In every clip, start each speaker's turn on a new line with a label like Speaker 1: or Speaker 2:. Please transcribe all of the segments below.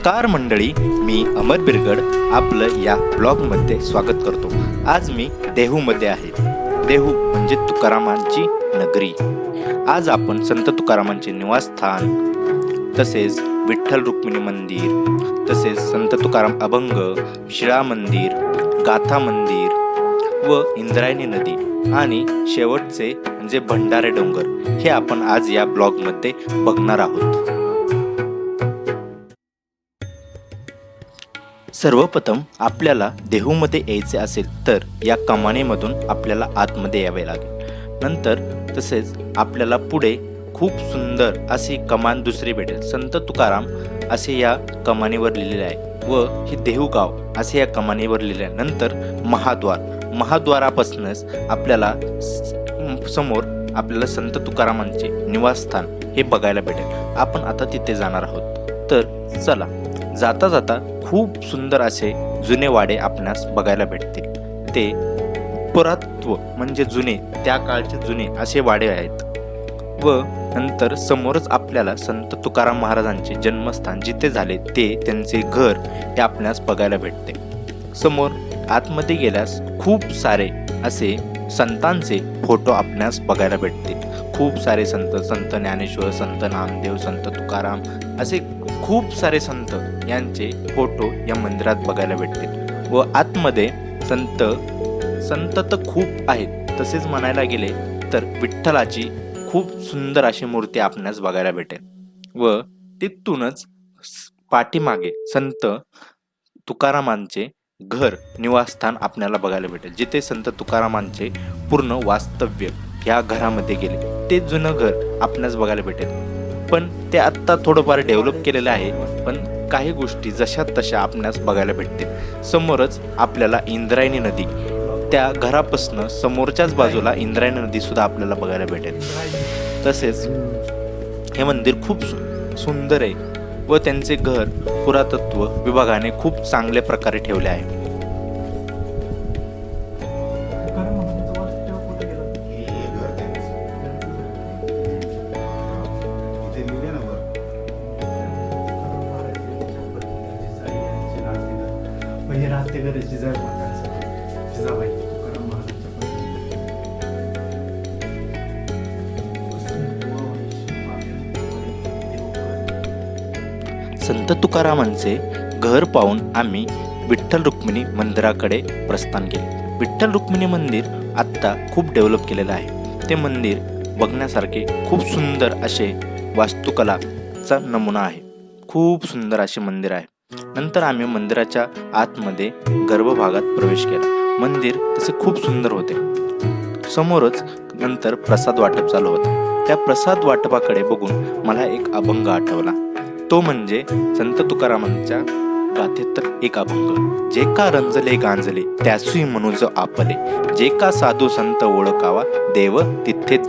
Speaker 1: नमस्कार मंडळी मी अमर बिरगड आपलं या ब्लॉगमध्ये स्वागत करतो. आज मी देहूमध्ये आहे. देहू म्हणजे तुकारामांची नगरी. आज आपण संत तुकारामांचे निवासस्थान तसेच विठ्ठल रुक्मिणी मंदिर तसेच संत तुकाराम अभंग शिळा मंदिर गाथा मंदिर व इंद्रायणी नदी आणि शेवटचे म्हणजे भंडारे डोंगर हे आपण आज या ब्लॉगमध्ये बघणार आहोत. सर्वप्रथम आपल्याला देहूमध्ये यायचे असेल तर या कमानीमधून आपल्याला आतमध्ये यावे लागेल. नंतर तसेच आपल्याला पुढे खूप सुंदर अशी कमान दुसरी भेटेल. संत तुकाराम असे या कमानीवर लिहिलेले आहे व हे देहू गाव असे या कमानीवर लिहिले आहे. नंतर महाद्वार. महाद्वारापासूनच आपल्याला समोर आपल्याला संत तुकारामांचे निवासस्थान हे बघायला भेटेल. आपण आता तिथे जाणार आहोत. तर चला जाता जाता खूप सुंदर असे जुने वाडे आपणास बघायला भेटतील. ते पुरातत्व म्हणजे जुने त्या काळचे जुने असे वाडे आहेत. व नंतर समोरच आपल्याला संत तुकाराम महाराजांचे जन्मस्थान जिथे झाले ते त्यांचे घर हे आपल्यास बघायला भेटते. समोर आतमध्ये गेल्यास खूप सारे असे संतांचे फोटो आपल्यास बघायला भेटतील. खूप सारे संत संत ज्ञानेश्वर संत नामदेव संत तुकाराम असे खूप सारे संत यांचे फोटो या मंदिरात बघायला भेटतील. व आतमध्ये संत संत तर खूप आहेत तसेच म्हणायला गेले तर विठ्ठलाची खूप सुंदर अशी मूर्ती आपणास बघायला भेटेल. व तिथूनच पाठीमागे संत तुकारामांचे घर निवासस्थान आपल्याला बघायला भेटेल. जिथे संत तुकारामांचे पूर्ण वास्तव्य या घरामध्ये गेले. ते जुनं घर आपणास बघायला भेटेल. पण ते आत्ता थोडंफार डेव्हलप केलेलं आहे. पण काही गोष्टी जशा तशा आपणास बघायला भेटतील. समोरच आपल्याला इंद्रायणी नदी त्या घरापासनं समोरच्याच बाजूला इंद्रायणी नदी सुद्धा आपल्याला बघायला भेटेल. तसेच हे मंदिर खूप सु- सुंदर आहे व त्यांचे घर पुरातत्व विभागाने खूप चांगल्या प्रकारे ठेवले आहे.
Speaker 2: पहिले जिजाई जिजाबाई तुकाराम महाराजांच्या
Speaker 1: संत तुकारामांचे घर पाहून आम्ही विठ्ठल रुक्मिणी मंदिराकडे प्रस्थान केले. विठ्ठल रुक्मिणी मंदिर आत्ता खूप डेव्हलप केलेलं आहे. ते मंदिर बघण्यासारखे खूप सुंदर असे वास्तुकलाचा नमुना आहे. खूप सुंदर असे मंदिर आहे. नंतर आम्ही मंदिराच्या आतमध्ये गर्भभागात प्रवेश केला. मंदिर तसे खूप सुंदर होते. समोरच नंतर प्रसाद वाटप चालू होता. त्या प्रसाद वाटपाकडे बघून मला एक अभंग आठवला. तो म्हणजे संत तुकारामांच्या गाथेत एक अभंग. जे का रंजले गांजले त्यासुई मनुज आपले. जे का साधू संत ओळखावा देव तिथे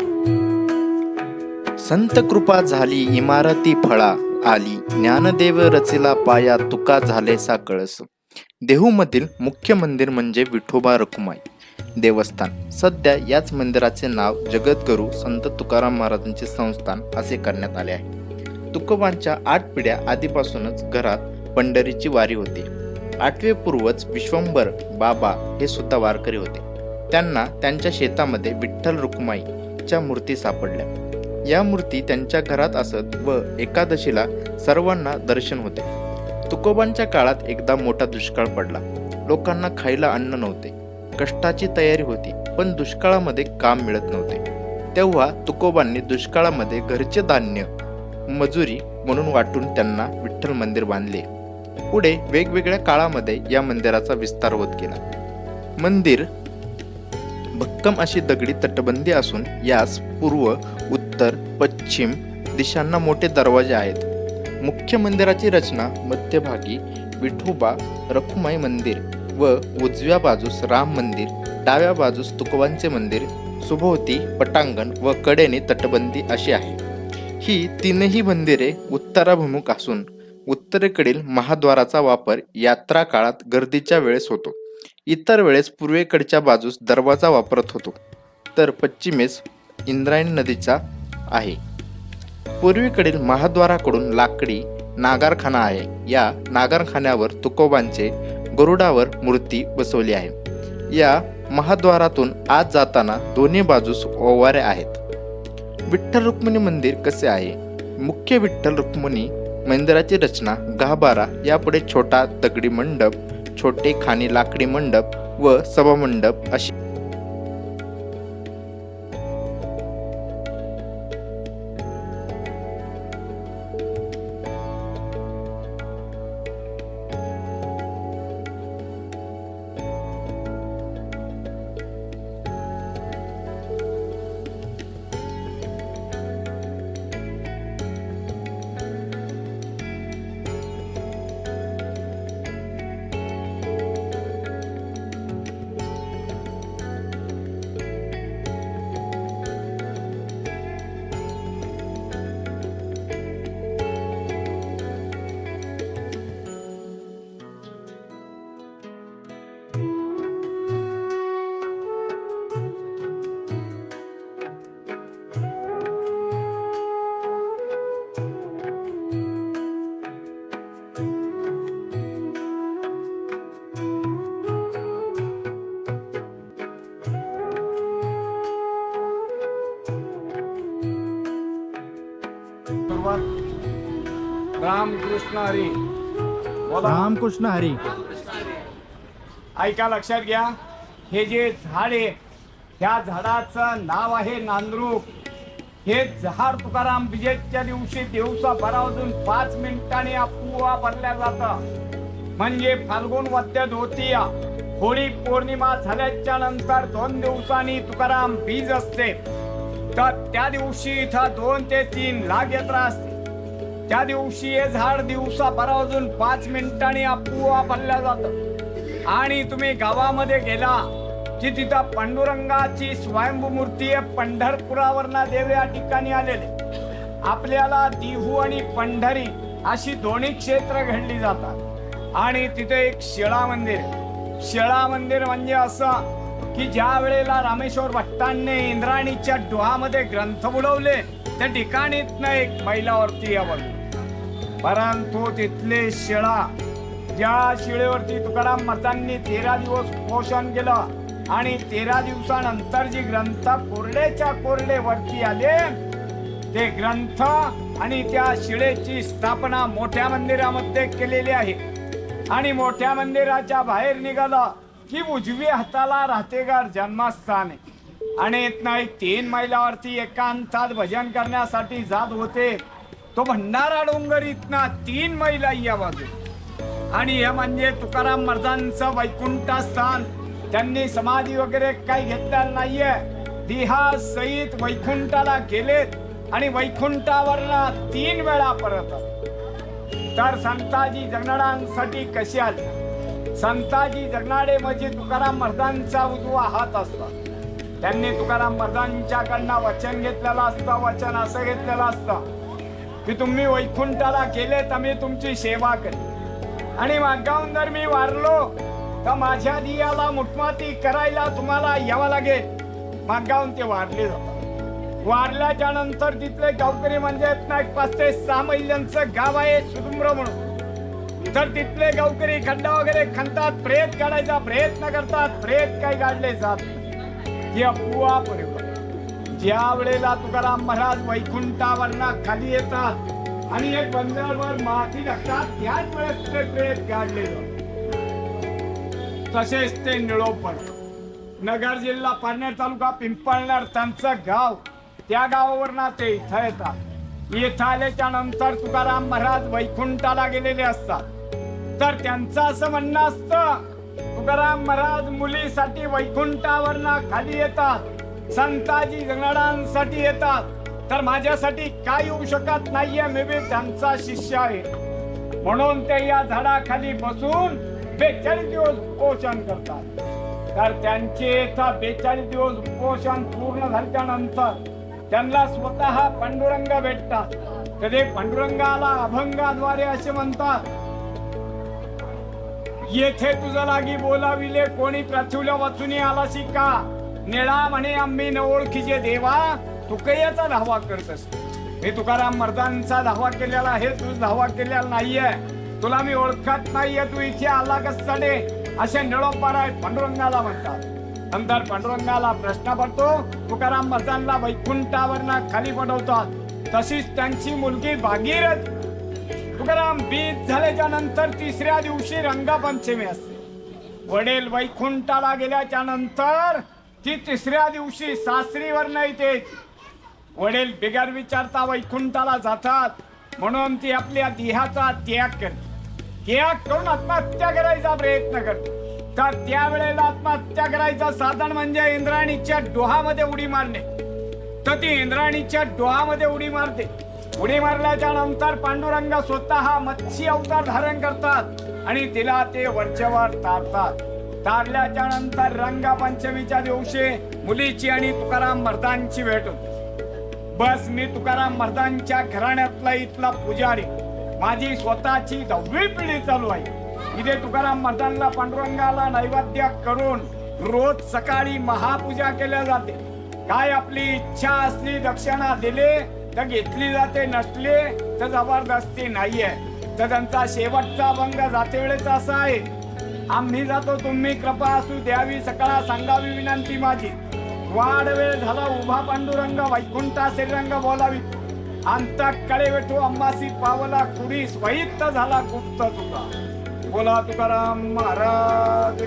Speaker 1: संत कृपा झाली इमारती फळा. आली. ज्ञानदेव रचिला पाया तुका झाले सा कळस. देहूमधील मुख्य मंदिर म्हणजे विठोबा रखुमाई देवस्थान. सध्या याच मंदिराचे नाव जगद्गुरू संत तुकाराम महाराजांचे संस्थान असे करण्यात आले आहे. तुकोबांच्या आठ पिढ्या आधीपासूनच घरात पंढरीची वारी होती. आठवे पूर्वज विश्वंभर बाबा हे सुद्धा वारकरी होते. त्यांना त्यांच्या शेतामध्ये विठ्ठल रुक्माईच्या मूर्ती सापडल्या. या मूर्ती त्यांच्या घरात असत व एकादशीला सर्वांना दर्शन होते. तुकोबांच्या काळात एकदा मोठा दुष्काळ पडला. लोकांना खायला अन्न नव्हते. कष्टाची तयारी होती पण दुष्काळामध्ये काम मिळत नव्हते. तेव्हा तुकोबांनी दुष्काळामध्ये घरचे धान्य मजुरी म्हणून वाटून त्यांना विठ्ठल मंदिर बांधले. पुढे वेगवेगळ्या काळामध्ये या मंदिराचा विस्तार होत गेला. मंदिर भक्कम अशी दगडी तटबंदी असून यास पूर्व उत्तर पश्चिम दिशांना मोठे दरवाजे आहेत. मुख्य मंदिराची रचना मध्यभागी विठोबा रखुमाई मंदिर व उजव्या बाजूस राम मंदिर डाव्या बाजूस तुकोबांचे मंदिर सुभोवती पटांगण व कडेने तटबंदी अशी आहे. ही तीनही मंदिरे उत्तराभिमुख असून उत्तरेकडील महाद्वाराचा वापर यात्रा काळात गर्दीच्या वेळेस होतो. इतर वेळेस पूर्वेकडच्या बाजूस दरवाजा वापरत होतो तर पश्चिमेस इंद्रायणी नदीचा आहे. पूर्वेकडील महाद्वाराकडून लाकडी नागारखाना आहे. या नागारखान्यावर तुकोबांचे गरुडावर मूर्ती बसवली आहे. या महाद्वारातून आत जाताना दोन्ही बाजूस ओवारे आहेत. विठ्ठल रुक्मिणी मंदिर कसे आहे? मुख्य विठ्ठल रुक्मिणी मंदिराची रचना गाभारा यापुढे छोटा दगडी मंडप छोटे खाणी लाकडी मंडप व सभामंडप अशी
Speaker 3: रामकृष्ण हरी.
Speaker 2: रामकृष्ण हरी.
Speaker 3: ऐका लक्षात घ्या. हे जे झाड आहे त्या झाडाचं नाव आहे नांद्रूप. हे झाड तुकाराम विजयच्या दिवशी दिवसा भरावजून पाच मिनिटांनी अपुवा भरल्या जातं. म्हणजे फाल्गुन वद्य धोतिया. होळी पौर्णिमा झाल्याच्यानंतर दोन दिवसांनी तुकाराम बीज असते. तर त्या दिवशी इथं दोन ते तीन लाख यात्रा असते त्या दिवशी हे झाड दिवसा अजून पाच मिनिटांनी आपोआप हल्ल्या जातं. आणि तुम्ही गावामध्ये गेला की तिथं पांडुरंगाची स्वयंभू मूर्ती आहे पंढरपुरावरना देव या ठिकाणी आलेले. आपल्याला दिहू आणि पंढरी अशी दोन्ही क्षेत्र घडली जातात. आणि तिथे एक शिळा मंदिर. शिळा मंदिर म्हणजे असं की ज्या वेळेला रामेश्वर भट्टांनी इंद्राणीच्या डोहामध्ये ग्रंथ बुडवले त्या ठिकाणीतनं एक मैलावरती यावं परंतु तिथले शिळा ज्या शिळेवरती तुकाराम महाराजांनी तेरा दिवस पोषण केलं आणि तेरा दिवसानंतर जी ग्रंथ कोरडेच्या कोरडे वरती आले ते ग्रंथ आणि त्या शिळेची स्थापना मोठ्या मंदिरामध्ये केलेली आहे. आणि मोठ्या मंदिराच्या बाहेर निघालं की उजवी हाताला राहतेगार जन्मस्थान आहे. आणि तीन मैलावरती एकांतात भजन करण्यासाठी जात होते. तो भंडारा डोंगर इथना तीन मैला या बाजू आणि हे म्हणजे तुकाराम महाराजांचं वैकुंठ स्थान. त्यांनी समाधी वगैरे काही घेतलेलं नाहीये. दिहा सहित वैकुंठाला गेलेत आणि वैकुंठावरला तीन वेळा परत तर संताजी जगणाऱ्यांसाठी कशी आली? संताजी जगनाडे म्हणजे तुकाराम महाराजांचा उजवा हात असतात त्यांनी तुकाराम महाराजांच्याकडनं वचन घेतलेलं असतं वचन असं घेतलेलं असतं. की तुम्ही वैकुंठाला गेले तर मी तुमची सेवा करेन आणि मागाहून जर मी वारलो तर माझ्या दियाला मुठमाती करायला तुम्हाला यावं लागेल. मागाहून ते वारले जातात. वारल्याच्या नंतर तिथले गावकरी म्हणजे पाच ते सहा महिन्यांचं गाव आहे सुदुम्र म्हणून. तर तिथले गावकरी खड्डा वगैरे खणतात प्रेत काढायचा प्रयत्न करतात प्रेत काही काढले जात हे ही अफवा परिवार ज्या वेळेला तुकाराम महाराज वैकुंठावरना खाली येतात आणि एक बंदरवर माती टाकतात त्याच वेळेस ते प्रेत काढले तसेच ते निळोपण. नगर जिल्हा पारनेर तालुका पिंपळनेर त्यांचं गाव. त्या गावावरना ते इथं येतात. इथं आल्याच्यानंतर तुकाराम महाराज वैकुंठाला गेलेले असतात. तर त्यांचं असं म्हणणं असतं तुकाराम महाराज मुलीसाठी वैकुंठावरनं खाली येतात. संताजी जगणाऱ्यांसाठी येतात. तर माझ्यासाठी काय येऊ शकत नाहीये मी बी त्यांचा शिष्य आहे. म्हणून ते या झाडाखाली बसून बेचाळीस दिवस पोषण करतात. तर त्यांचे बेचाळीस दिवस उपोषण पूर्ण झाल्यानंतर त्यांना स्वतः पांडुरंग भेटतात. कधी पांडुरंगाला अभंगाद्वारे असे म्हणतात येथे तुझं लागी बोलाविले कोणी पृथ्वीला वाचून आलासी का? निळा म्हणे आम्ही न ओळखीचे देवा तुकयाचा धावा करत असतो. मी तुकाराम मर्दांचा धावा केलेला आहे तू धावा केलेला नाहीये. तुला मी ओळखत नाहीये तू इथे आला चाले असे निळोपाराय पांडुरंगाला म्हणतात. नंतर पांडुरंगाला प्रश्न पडतो तुकाराम मर्दांना वैकुंठावर खाली पडवतात. तशीच त्यांची मुलगी भागीरथ. तुकाराम बीज झाल्याच्यानंतर तिसऱ्या दिवशी रंगपंचमी असते. वडील वैकुंठाला गेल्याच्यानंतर ती तिसऱ्या दिवशी सासरीवर नाही ते. वडील बिगर विचारता वैकुंठाला जातात. म्हणून ती आपल्या देहाचा त्याग करते. त्याग करून आत्महत्या करायचा प्रयत्न करते. तर त्यावेळेला आत्महत्या करायचं साधन म्हणजे इंद्राणीच्या डोहामध्ये उडी मारणे. तर ती इंद्राणीच्या डोहामध्ये उडी मारते. उडी मारल्याच्या नंतर पांडुरंग स्वतः मत्स्य अवतार धारण करतात आणि तिला ते वरच्यावर तारतात. तारल्याच्या नंतर रंगपंचमीच्या दिवशी मुलीची आणि तुकाराम मर्दांची भेट होती. बस मी तुकाराम मर्दांच्या घराण्यातला इथला पुजारी. माझी स्वतःची दहावी पिढी चालू आहे. इथे तुकाराम मर्दांना पांडुरंगाला नैवेद्य करून रोज सकाळी महापूजा केल्या जाते. काय आपली इच्छा असली दक्षिणा दिले तर घेतली जाते नसले तर जबरदस्ती नाहीये. तर त्यांचा शेवटचा भंग जाते वेळेचा असा आहे. आम्ही जातो तुम्ही कृपा असू द्यावी सकाळ सांगावी विनंती माझी. वाढ वेळ झाला उभा पांडुरंग वैकुंठा श्रीरंग बोलावी. अंत कडे वेठू अंबासी पावला कुडी स्वैत झाला गुप्त तुका. बोला तुकाराम महाराज.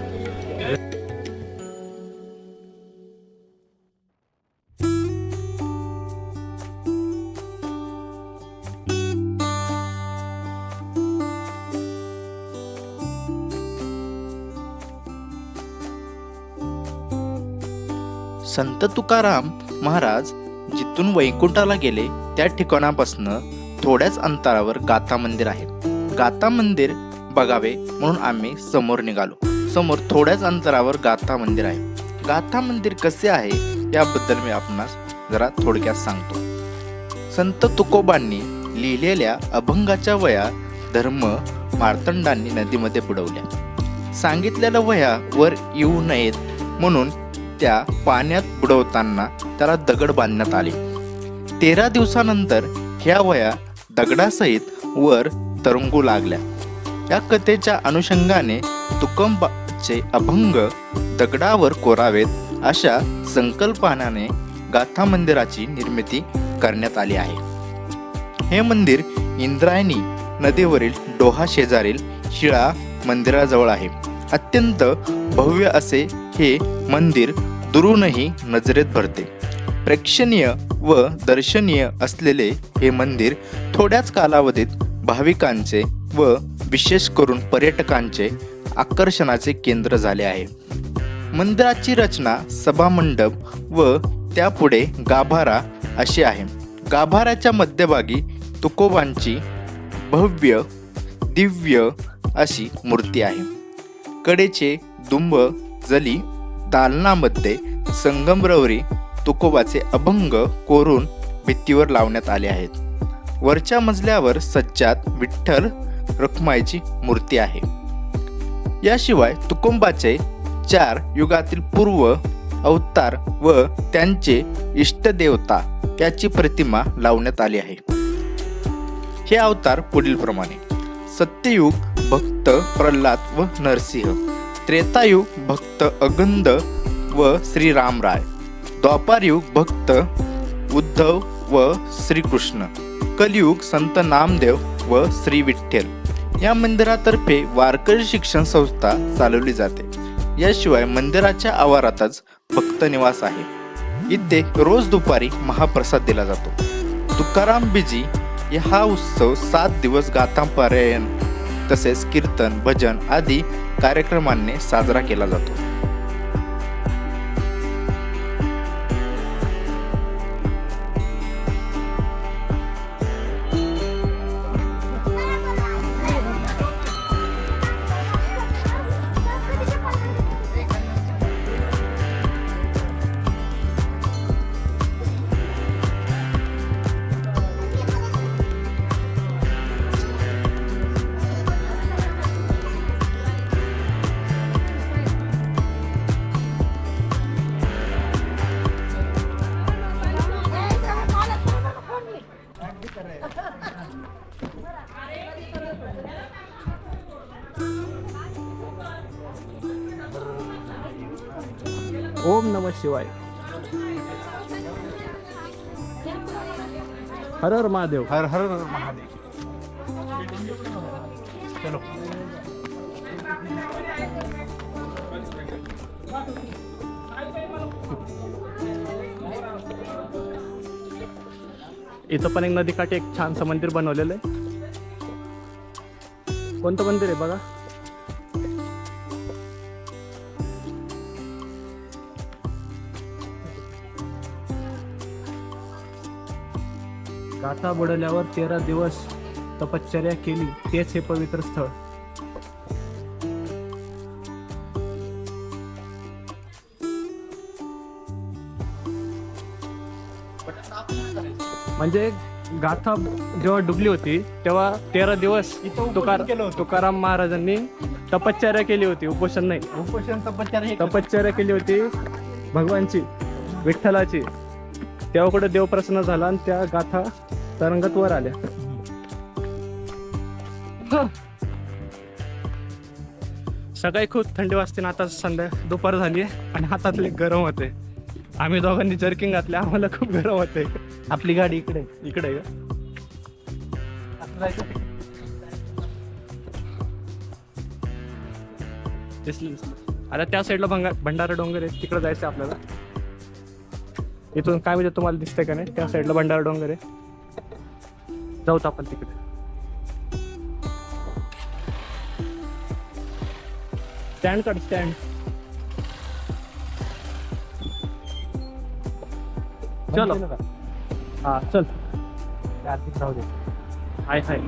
Speaker 1: संत तुकाराम महाराज जिथून वैकुंठाला गेले त्या ठिकाणापासनं थोड्याच अंतरावर गाथा मंदिर आहे. गाथा मंदिर बघावे म्हणून आम्ही समोर निघालो. समोर थोड्याच अंतरावर गाथा मंदिर आहे. गाथा मंदिर कसे आहे याबद्दल मी आपणास जरा थोडक्यात सांगतो. संत तुकोबांनी लिहिलेल्या अभंगाच्या वया धर्म मार्तंडांनी नदीमध्ये बुडवल्या. सांगितलेल्या वया वर येऊ नयेत म्हणून त्या पाण्यात बुडवताना त्याला दगड बांधण्यात आले. तेरा दिवसानंतर ह्या वया दगडासहित वर तरंगू लागल्या. या कथेच्या अनुषंगाने तुकंबाचे अभंग दगडावर कोरावेत अशा संकल्पनाने गाथा मंदिराची निर्मिती करण्यात आली आहे. हे मंदिर इंद्रायणी नदीवरील डोहा शेजारील शिळा मंदिराजवळ आहे. अत्यंत भव्य असे हे मंदिर दुरूनही नजरेत भरते. प्रेक्षणीय व दर्शनीय असलेले हे मंदिर थोड्याच कालावधीत भाविकांचे व विशेष करून पर्यटकांचे आकर्षणाचे केंद्र झाले आहे. मंदिराची रचना सभामंडप व त्यापुढे गाभारा अशी आहे. गाभाऱ्याच्या मध्यभागी तुकोबांची भव्य दिव्य अशी मूर्ती आहे. कडेचे दुंब जली दालनामध्ये संगमरवरी तुकोबाचे अभंग कोरून भित्तीवर लावण्यात आले आहेत. वरच्या मजल्यावर सज्जात विठ्ठल रखुमाईची मूर्ती आहे. याशिवाय तुकुंबाचे चार युगातील पूर्व अवतार व त्यांचे इष्टदेवता याची प्रतिमा लावण्यात आली आहे. हे अवतार पुढील प्रमाणे सत्ययुग भक्त प्रल्हाद व नरसिंह. त्रेतायुग भक्त अगंध व श्रीरामराय. द्वापारयुग भक्त उद्धव व श्रीकृष्ण. कलियुग संत नामदेव व श्री विठ्ठल या मंदिरातर्फे वारकरी शिक्षण संस्था चालवली जाते. याशिवाय मंदिराच्या आवारातच भक्त निवास आहे. इथे रोज दुपारी महाप्रसाद दिला जातो. तुकाराम बिजी हा उत्सव सात दिवस गाथापारायण तसेच कीर्तन भजन आदी कार्यक्रमांनी साजरा केला जातो.
Speaker 4: ओम नम शिवाय. हर हर महादेव.
Speaker 2: हर हर महादेव. चलो.
Speaker 4: इथं पण एक नदीकाठी एक छानसं मंदिर बनवलेलं आहे. कोणतं मंदिर आहे बघा? गाथा बुडवल्यावर तेरा दिवस तपश्चर्या केली. तेच हे पवित्र स्थळ. म्हणजे गाथा जेव्हा डुबली होती तेव्हा तेरा दिवस तुकार. तुकाराम महाराजांनी तपश्चर्या केली होती उपोषण नाही.
Speaker 2: उपोषण तपश्चर्या
Speaker 4: तपश्चर्या केली होती भगवानची विठ्ठलाची. तेव्हा कुठे देव प्रसन्न झाला आणि त्या गाथा तरंगत वर आल्या. सकाळी खूप थंडी वाजते ना आता संध्या दुपार झाली आणि हातातले गरम होते. आम्ही दोघांनी जर्किंग घातले आम्हाला खूप गरम होते.
Speaker 2: आपली गाडी इकडे
Speaker 4: इकडे आहे. का दिसली दिसली. आता त्या साईडला भंगा भंडारा डोंगर आहे तिकडे जायचं आहे आपल्याला. इथून काय म्हणजे तुम्हाला दिसतंय का नाही त्या साईडला भंडारा डोंगर आहे. जाऊत आपण तिकडे. स्टँड काढ स्टँड चलो. हा चल.
Speaker 2: राहू दे.
Speaker 4: हाय हाय.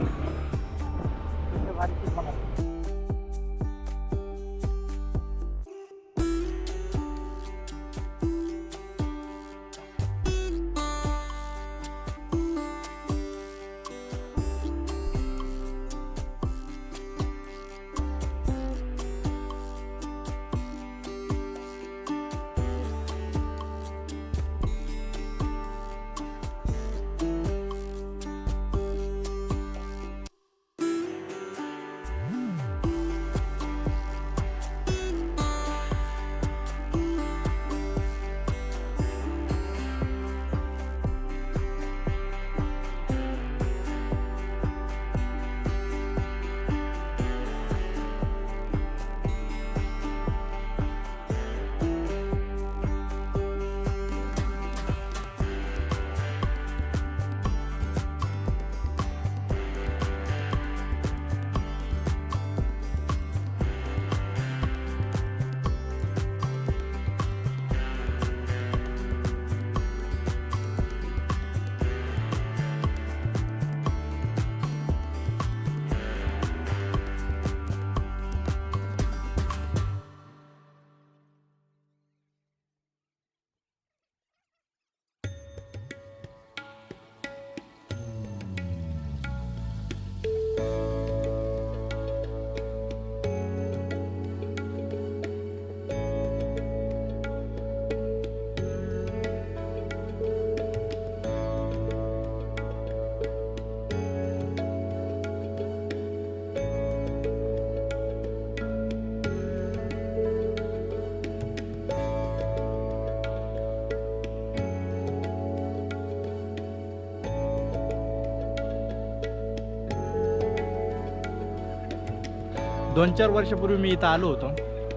Speaker 2: दोन चार वर्षापूर्वी मी इथं आलो होतो.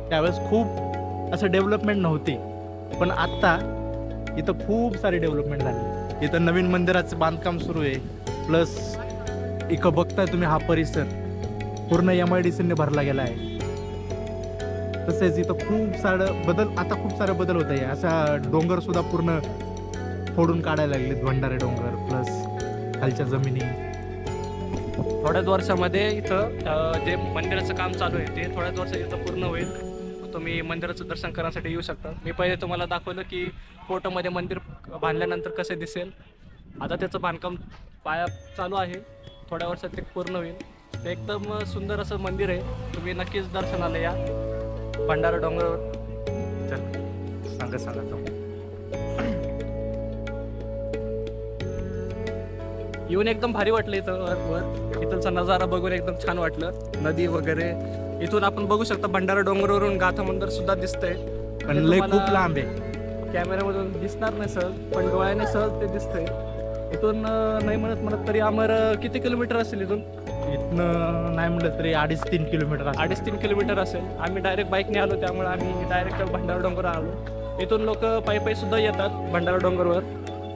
Speaker 2: त्यावेळेस खूप असं डेव्हलपमेंट नव्हती. पण आत्ता इथं खूप सारी डेव्हलपमेंट झाली. इथं नवीन मंदिराचं बांधकाम सुरू आहे. प्लस इथं बघताय तुम्ही हा परिसर. पूर्ण एम आय डी सीने भरला गेला आहे. तसेच इथं खूप सारं बदल आता खूप सारे बदल होत आहे. असा डोंगरसुद्धा पूर्ण फोडून काढायला लागलेत. भंडारे डोंगर प्लस खालच्या जमिनी.
Speaker 4: थोड्याच वर्षामध्ये इथं जे मंदिराचं काम चालू आहे ते थोड्याच वर्षात इथं पूर्ण होईल. तुम्ही मंदिराचं दर्शन करण्यासाठी येऊ शकता. मी पहिले तुम्हाला दाखवलं की फोटोमध्ये मंदिर बांधल्यानंतर कसे दिसेल. आता त्याचं बांधकाम पाया चालू आहे. थोड्या वर्षात ते पूर्ण होईल. ते एकदम सुंदर असं मंदिर आहे. तुम्ही नक्कीच दर्शनाला या. भंडारा डोंगरावर.
Speaker 2: सांगा सांगा.
Speaker 4: येऊन एकदम भारी वाटलं इथं वर इथलचा नजारा बघून एकदम छान वाटलं. नदी वगैरे. इथून आपण बघू शकता भंडारा डोंगरावरून गाथा मंदिर सुद्धा दिसतंय.
Speaker 2: पण
Speaker 4: ते
Speaker 2: लय खूप लांब आहे.
Speaker 4: कॅमेऱ्यामधून दिसणार नाही सहज पण डोळ्याने सहज ते दिसतंय. इथून नाही म्हणत म्हणत तरी अं, किती किलोमीटर असेल इथून?
Speaker 2: इथनं नाही म्हटलं तरी अडीच तीन किलोमीटर.
Speaker 4: अडीच तीन किलोमीटर असेल. आम्ही डायरेक्ट बाईकने आलो त्यामुळे आम्ही डायरेक्ट भंडारा डोंगर आलो. इथून लोक पायी पायी सुद्धा येतात भंडारा डोंगरवर.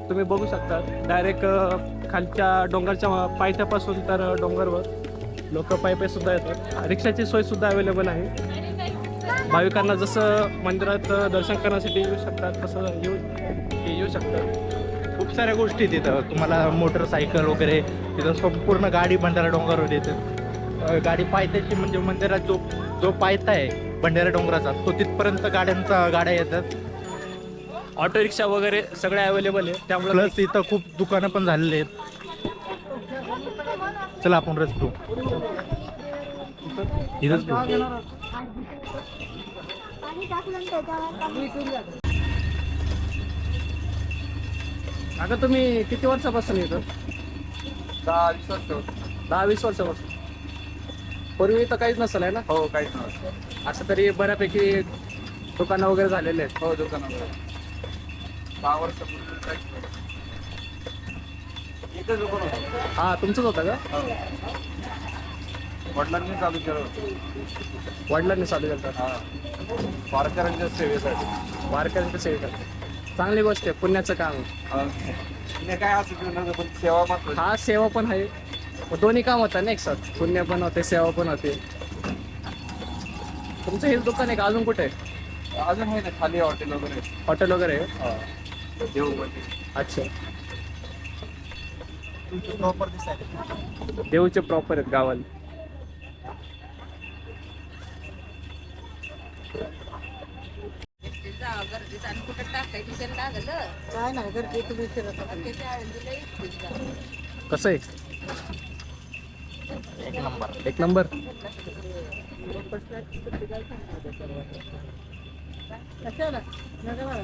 Speaker 4: तुम्ही बघू शकता. डायरेक्ट खालच्या डोंगरच्या पायथ्यापासून तर डोंगरवर. लोक पायी पायी सुद्धा येतात. रिक्षाची सोय सुद्धा अवेलेबल आहे. भाविकांना जसं मंदिरात दर्शन करण्यासाठी येऊ शकतात तसं येऊ येऊ शकतात.
Speaker 2: खूप साऱ्या गोष्टी तिथं. तुम्हाला मोटरसायकल वगैरे तिथं संपूर्ण गाडी भंडारा डोंगरावर येते. गाडी पायथ्याची म्हणजे मंदिरात जो जो पायथा आहे भंडारा डोंगराचा तो तिथपर्यंत गाड्यांचा गाड्या येतात.
Speaker 4: ऑटो रिक्षा वगैरे सगळे अवेलेबल आहे. त्यामुळे
Speaker 2: प्लस इथं खूप दुकानं पण झालेली आहेत. चला आपण रस घेऊ. इथंच
Speaker 4: आता तुम्ही किती वर्षापासून येतो?
Speaker 3: दहा वीस वर्ष
Speaker 4: दहा वीस वर्षापासून. पूर्वी तर काहीच नसेल आहे ना?
Speaker 3: हो काहीच नव्हतं
Speaker 4: असं तरी बऱ्यापैकी दुकानं वगैरे झालेले आहेत.
Speaker 3: हो दुकानावर दहा वर्षापूर्वी दुकान होतं
Speaker 4: हा तुमचंच होतं का?
Speaker 3: वडिलांनी चालू केलं होतं.
Speaker 4: वडिलांनी चालू करतात
Speaker 3: हा. वारकऱ्यांच्या सेवेसाठी.
Speaker 4: वारकऱ्यांच्या सेवेसाठी. चांगली गोष्ट आहे पुण्याचं काम. आहे.
Speaker 3: हा. काय असं केलं पण सेवा मात्र
Speaker 4: हा सेवा पण आहे. मग दोन्ही काम होतं ना एक साथ? पुण्य पण होते सेवा पण होते. तुमचं हेच दुकान आहे का? अजून कुठे आहे?
Speaker 3: अजून आहे ना खाली हॉटेल वगैरे.
Speaker 4: हॉटेल वगैरे आहे?
Speaker 3: देऊमध्ये
Speaker 4: अच्छा देऊचे प्रॉपर आहेत गावाला.
Speaker 5: गर्दीत आणि कुठं टाकायची ते लागलं.
Speaker 6: काय नाही गर्दी तुम्ही फिरत होता.
Speaker 5: त्याच्या आळंदीला इतकीच झालं.
Speaker 4: कसं आहे? एक नंबर.
Speaker 6: कशाला? नगर